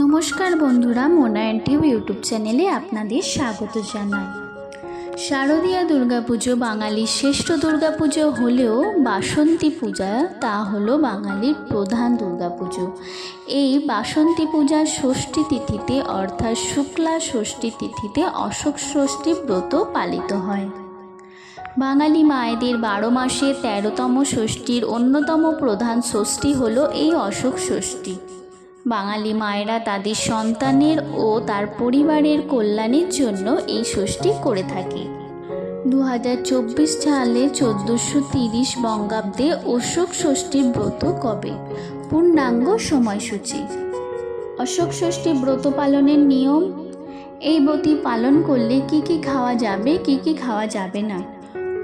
নমস্কার বন্ধুরা মোনায়ন tube YouTube চ্যানেলে আপনাদের স্বাগত জানাই। শারদীয়া দুর্গাপুজো বাঙালির শ্রেষ্ঠ দুর্গাপুজো হলেও বাসন্তী পূজা, তা হলো বাঙালির প্রধান দুর্গাপুজো। এই বাসন্তী পূজার ষষ্ঠী তিথিতে, অর্থাৎ শুক্লা ষষ্ঠী তিথিতে অশোক ষষ্ঠী ব্রত পালিত হয়। বাঙালি মায়েদের বারো মাসে তেরোতম ষষ্ঠীর অন্যতম প্রধান ষষ্ঠী হলো এই অশোক ষষ্ঠী। বাঙালি মায়েরা তাদের সন্তানের ও তার পরিবারের কল্যাণের জন্য এই ষষ্ঠী করে থাকে। দু হাজার চব্বিশ সালে চোদ্দোশো তিরিশ বঙ্গাব্দে অশোক ষষ্ঠীর ব্রত কবে? পূর্ণাঙ্গ সময়সূচি। অশোক ষষ্ঠী ব্রত পালনের নিয়ম? এই ব্রতি পালন করলে কি কি খাওয়া যাবে, কি কি খাওয়া যাবে না?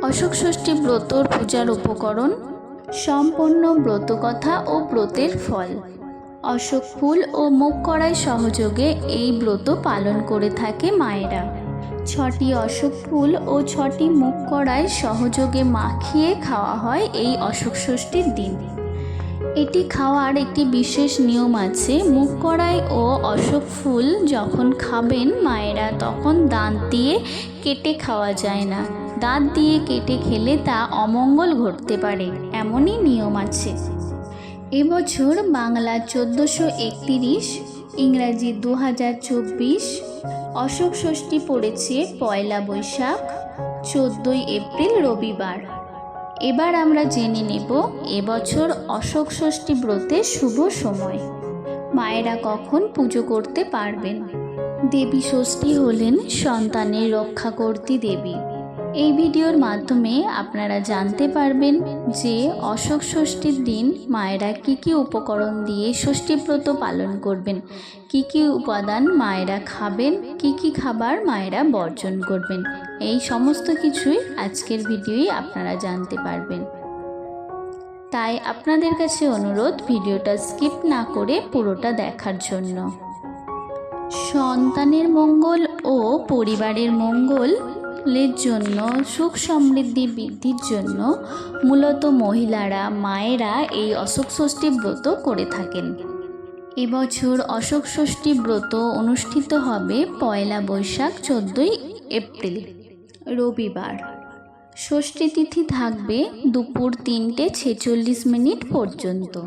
অশোক ষষ্ঠী ব্রতর পূজার উপকরণ? সম্পন্ন ব্রতকথা ও ব্রতের ফল। অশোক ফুল ও মুখ কড়াই সহযোগে এই ব্রত পালন করে থাকে মায়েরা। ছটি অশোক ফুল ও ছটি মুখ কড়াই সহযোগে মাখিয়ে খাওয়া হয় এই অশোক ষষ্ঠীর দিন। এটি খাওয়ার একটি বিশেষ নিয়ম আছে। মুখ কড়াই ও অশোক ফুল যখন খাবেন মায়েরা, তখন দাঁত দিয়ে কেটে খাওয়া যায় না। দাঁত দিয়ে কেটে খেলে তা অমঙ্গল ঘটতে পারে, এমনই নিয়ম আছে। এবছর বাংলা চোদ্দোশো একতিরিশ, ইংরাজি দু হাজার চব্বিশ, অশোক ষষ্ঠী পড়েছে পয়লা বৈশাখ, চোদ্দোই এপ্রিল রবিবার। এবার আমরা জেনে নেব এবছর অশোক ষষ্ঠী ব্রতের শুভ সময়। মায়েরা কখন পুজো করতে পারবেন? দেবী ষষ্ঠী হলেন সন্তানের রক্ষাকর্ত্রী দেবী। এই ভিডিওর মাধ্যমে আপনারা জানতে পারবেন যে অশোক ষষ্ঠীর দিন মায়েরা কি কি উপকরণ দিয়ে ষষ্ঠী ব্রত পালন করবেন, কি কি উপাদান মায়েরা খাবেন, কি কি খাবার মায়েরা বর্জন করবেন। এই সমস্ত কিছুই আজকের ভিডিওই আপনারা জানতে পারবেন। তাই আপনাদের কাছে অনুরোধ ভিডিওটা স্কিপ না করে পুরোটা দেখার জন্য। সন্তানের মঙ্গল ও পরিবারের মঙ্গল এর জন্য, সুখ সমৃদ্ধি বৃদ্ধির জন্য মূলত মহিলারা, মায়েরা এই অশোক ষষ্ঠী ব্রত করে থাকেন। এবছর অশোক ষষ্ঠী ব্রত অনুষ্ঠিত হবে পয়লা বৈশাখ, চোদ্দোই এপ্রিল, রবিবার। ষষ্ঠী তিথি থাকবে দুপুর তিনটে ছেচল্লিশ মিনিট পর্যন্ত।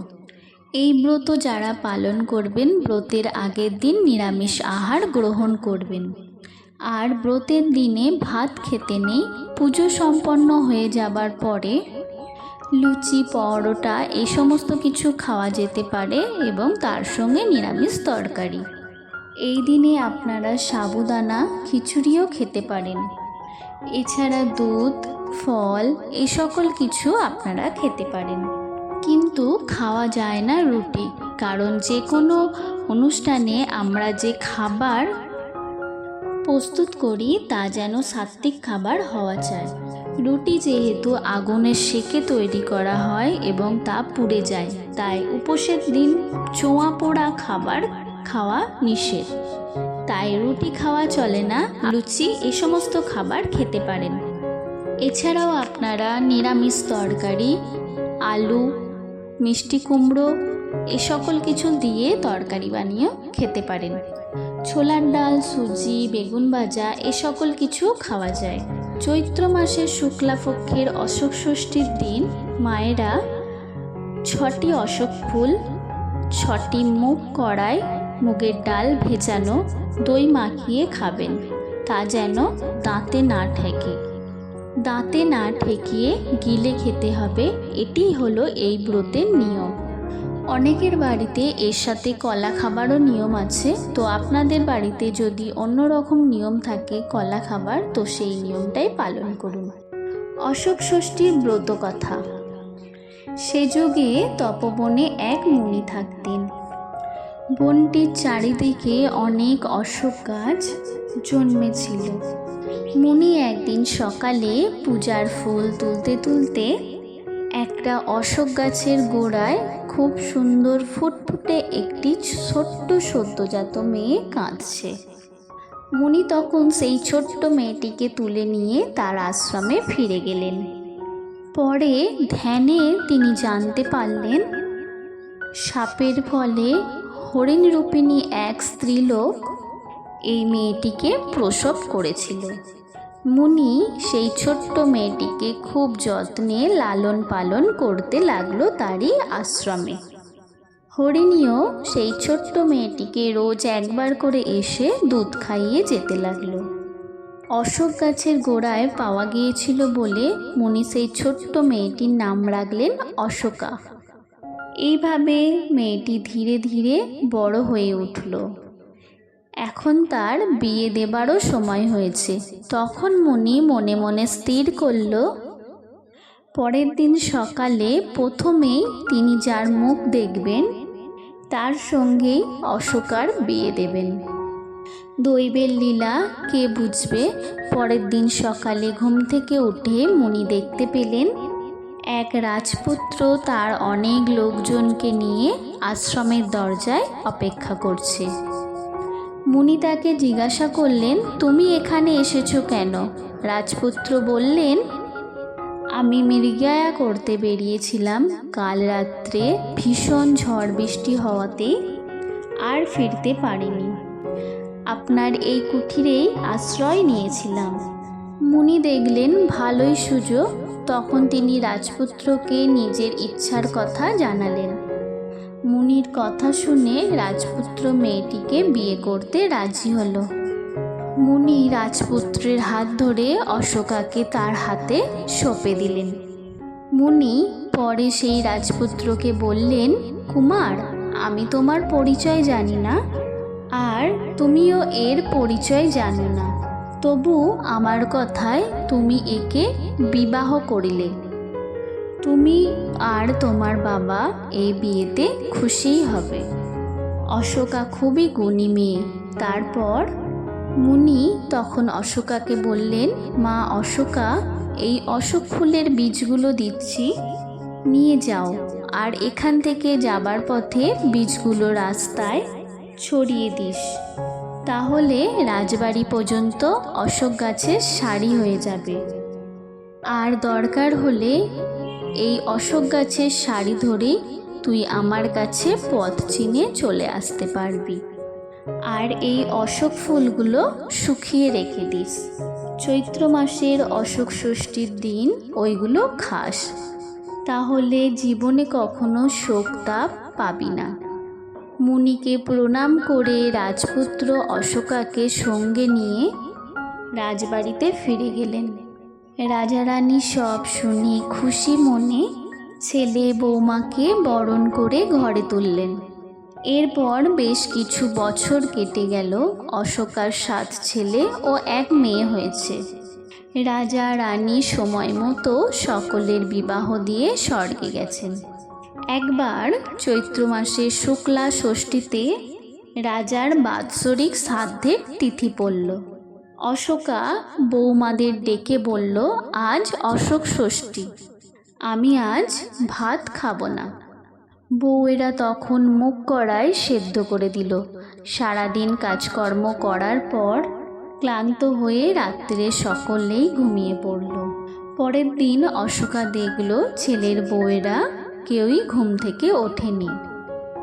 এই ব্রত যারা পালন করবেন, ব্রতের আগের দিন নিরামিষ আহার গ্রহণ করবেন। আর ব্রতের দিনে ভাত খেতে নেই, পুজো সম্পন্ন হয়ে যাবার পরে লুচি, পরোটা এই সমস্ত কিছু খাওয়া যেতে পারে এবং তার সঙ্গে নিরামিষ তরকারি। এই দিনে আপনারা সাবুদানা, খিচুড়িও খেতে পারেন। এছাড়া দুধ, ফল এই সকল কিছু আপনারা খেতে পারেন। কিন্তু খাওয়া যায় না রুটি, কারণ যে কোনো অনুষ্ঠানে আমরা যে খাবার প্রস্তুত করি তা যেন সাত্ত্বিক খাবার হওয়া চায় রুটি যেহেতু আগুনের সেকে তৈরি করা হয় এবং তা পুড়ে যায়, তাই উপোসের দিন চোঁয়া পোড়া খাবার খাওয়া নিষেধ। তাই রুটি খাওয়া চলে না, লুচি এ সমস্ত খাবার খেতে পারেন। এছাড়াও আপনারা নিরামিষ তরকারি, আলু, মিষ্টি কুমড়ো এ সকল কিছু দিয়ে তরকারি বানিয়ে খেতে পারেন। ছোলার ডাল, সুজি, বেগুন ভাজা, এ সকল কিছু খাওয়া যায়। চৈত্র মাসের শুক্লাপক্ষের অশোক ষষ্ঠীর দিন মায়েরা ছটি অশোক ফুল, ছটি মুগ কড়াই, মুগের ডাল ভেজানো দই মাখিয়ে খাবেন। তা যেন দাঁতে না ঠেকে। দাঁতে না ঠেকিয়ে গিলে খেতে হবে, এটি হলো এই ব্রতের নিয়ম। অনেকের বাড়িতে এর সাথে কলা খাবারও নিয়ম আছে। তো আপনাদের বাড়িতে যদি অন্য রকম নিয়ম থাকে কলা খাবার, তো সেই নিয়মটাই পালন করুন। অশোক ষষ্ঠীর ব্রত কথা। সে যুগে তপবনে এক মুনি থাকতেন। বনটির চারিদিকে অনেক অশোক গাছ জন্মেছিল। মুনি একদিন সকালে পূজার ফুল তুলতে তুলতে একটা অশোক গাছের গোড়ায় খুব সুন্দর ফুটফুটে একটি ছোট্ট সদ্যজাত মেয়ে কাঁদছে। মুনি তখন সেই ছোট্ট মেয়েটিকে তুলে নিয়ে তার আশ্রমে ফিরে গেলেন। পরে ধ্যানে তিনি জানতে পারলেন, সাপের ফলে হরিণ রূপিণী এক স্ত্রীলোক এই মেয়েটিকে প্রসব করেছিল। মুনি সেই ছোট্ট মেয়েটিকে খুব যত্নে লালন পালন করতে লাগল তারই আশ্রমে। হরিণীও সেই ছোট্ট মেয়েটিকে রোজ একবার করে এসে দুধ খাইয়ে যেতে লাগল। অশোক গাছের গোড়ায় পাওয়া গিয়েছিল বলে মুনি সেই ছোট্ট মেয়েটির নাম রাখলেন অশোকা। এইভাবে মেয়েটি ধীরে ধীরে বড় হয়ে উঠল। এখন তার বিয়ে দেবারও সময় হয়েছে। তখন মুনি মনে মনে স্থির করল, পরের দিন সকালে প্রথমেই তিনি যার মুখ দেখবেন, তার সঙ্গেই অশোকার বিয়ে দেবেন। দৈবের লীলা, কে বুঝবে? পরের দিন সকালে ঘুম থেকে উঠে মুনি দেখতে পেলেন, এক রাজপুত্র তার অনেক লোকজনকে নিয়ে আশ্রমের দরজায় অপেক্ষা করছে। মুনি তাকে জিজ্ঞাসা করলেন, তুমি এখানে এসেছ কেন? রাজপুত্র বললেন, আমি মৃগয়া করতে বেরিয়েছিলাম। কাল রাত্রে ভীষণ ঝড় বৃষ্টি হওয়াতে আর ফিরতে পারিনি। আপনার এই কুঠিরেই আশ্রয় নিয়েছিলাম। মুনি দেখলেন, ভালোই সুযোগ। তখন তিনি রাজপুত্রকে নিজের ইচ্ছার কথা জানালেন। মুনির কথা শুনে রাজপুত্র মেয়েটিকে বিয়ে করতে রাজি হলো। মুনি রাজপুত্রের হাত ধরে অশোকাকে তার হাতে সঁপে দিলেন। মুনি পরে সেই রাজপুত্রকে বললেন, কুমার, আমি তোমার পরিচয় জানি না, আর তুমিও এর পরিচয় জানো না। তবু আমার কথায় তুমি একে বিবাহ করিলে। তুমি আর তোমার বাবা এই বিয়েতে খুশিই হবে। অশোকা খুবই গুণী মেয়ে। তারপর মুনি তখন অশোকাকে বললেন, মা অশোকা, এই অশোক ফুলের বীজগুলো দিচ্ছি, নিয়ে যাও। আর এখান থেকে যাবার পথে বীজগুলো রাস্তায় ছড়িয়ে দিস। তাহলে রাজবাড়ি পর্যন্ত অশোক গাছের সারি হয়ে যাবে। আর দরকার হলে এই অশোক গাছের সারি ধরে তুই আমার কাছে পথ চিনে চলে আসতে পারবি। আর এই অশোক ফুলগুলো শুকিয়ে রেখে দিস। চৈত্র মাসের অশোক ষষ্ঠীর দিন ওইগুলো খাস। তাহলে জীবনে কখনো শোক তাপ পাবি না। মুনিকে প্রণাম করে রাজপুত্র অশোকাকে সঙ্গে নিয়ে রাজবাড়িতে ফিরে গেলেন। রাজা রানী সব শুনে খুশি মনে ছেলে বৌমাকে বরণ করে ঘরে তুললেন। এরপর বেশ কিছু বছর কেটে গেল, অশোকার সাত ছেলে ও এক মেয়ে হয়েছে। রাজা রানী সময় মতো সকলের বিবাহ দিয়ে স্বর্গে গেছেন। একবার চৈত্র মাসের শুক্লা ষষ্ঠীতে রাজার বাৎসরিক শ্রাদ্ধের তিথি পড়ল। অশোকা বৌমাদের ডেকে বলল, আজ অশোক ষষ্ঠী। আমি আজ ভাত খাব না। বউয়েরা তখন মুখ কড়ায় সেদ্ধ করে দিল। সারাদিন কাজকর্ম করার পর ক্লান্ত হয়ে রাত্রে সকলেই ঘুমিয়ে পড়ল। পরের দিন অশোকা দেখল ছেলের বউয়েরা কেউই ঘুম থেকে ওঠেনি।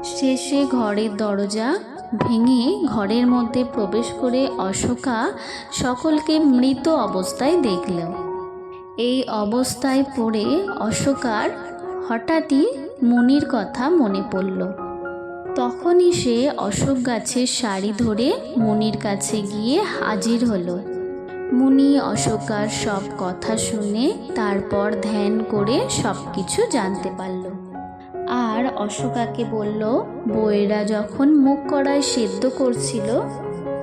শেষে ঘরের দরজা ভেঙে ঘরের মধ্যে প্রবেশ করে অশোকা সকলকে মৃত অবস্থায় দেখল। এই অবস্থায় পড়ে অশোকার হঠাৎই মুনির কথা মনে পড়ল। তখনই সে অশোক গাছের শাড়ি ধরে মুনির কাছে গিয়ে হাজির হলো। মুনি অশোকার সব কথা শুনে তারপর ধ্যান করে সব কিছু জানতে পারল। আর অশোকাকে বলল বউয়েরা যখন মুখ কড়ায় সেদ্ধ করছিল,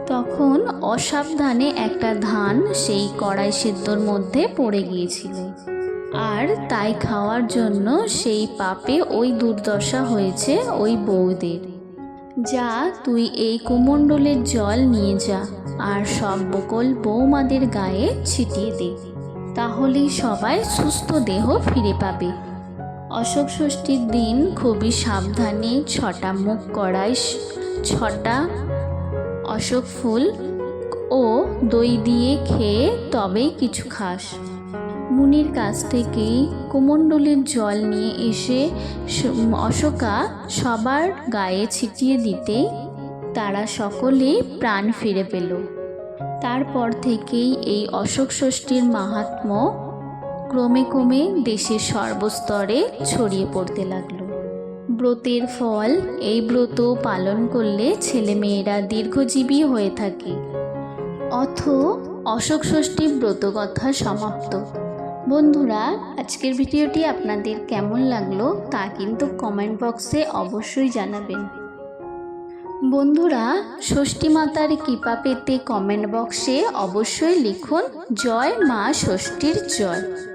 তখন অসাবধানে একটা ধান সেই কড়াই সেদ্ধর মধ্যে পড়ে গিয়েছিল। আর তাই খাওয়ার জন্য সেই পাপে ওই দুর্দশা হয়েছে ওই বউদের। যা তুই এই কুমণ্ডলের জল নিয়ে যা, আর সব বকল বৌমাদের গায়ে ছিটিয়ে দে। তাহলেই সবাই সুস্থ দেহ ফিরে পাবে। অশোক ষষ্ঠীর দিন খুবই সাবধানে ছটা মুখ কড়াই ছটা অশোক ফুল ও দই দিয়ে খেয়ে তবেই কিছু খাস। মুনির কাছ থেকেই কুমণ্ডলের জল নিয়ে এসে অশোকা সবার গায়ে ছিটিয়ে দিতেই তারা সকলে প্রাণ ফিরে পেল। তারপর থেকেই এই অশোক ষষ্ঠীর মাহাত্ম্য ক্রমে ক্রমে দেশের সর্বস্তরে ছড়িয়ে পড়তে লাগল। ব্রতের ফল এই ব্রত পালন করলে ছেলেমেয়েরা দীর্ঘজীবী হয়ে থাকে। অথ অশোক ষষ্ঠী ব্রতকথা সমাপ্ত। বন্ধুরা, আজকের ভিডিওটি আপনাদের কেমন লাগল তা কিন্তু কমেন্ট বক্সে অবশ্যই জানাবেন। বন্ধুরা, ষষ্ঠী মাতার কৃপা পেতে কমেন্ট বক্সে অবশ্যই লিখুন, জয় মা ষষ্ঠীর জয়।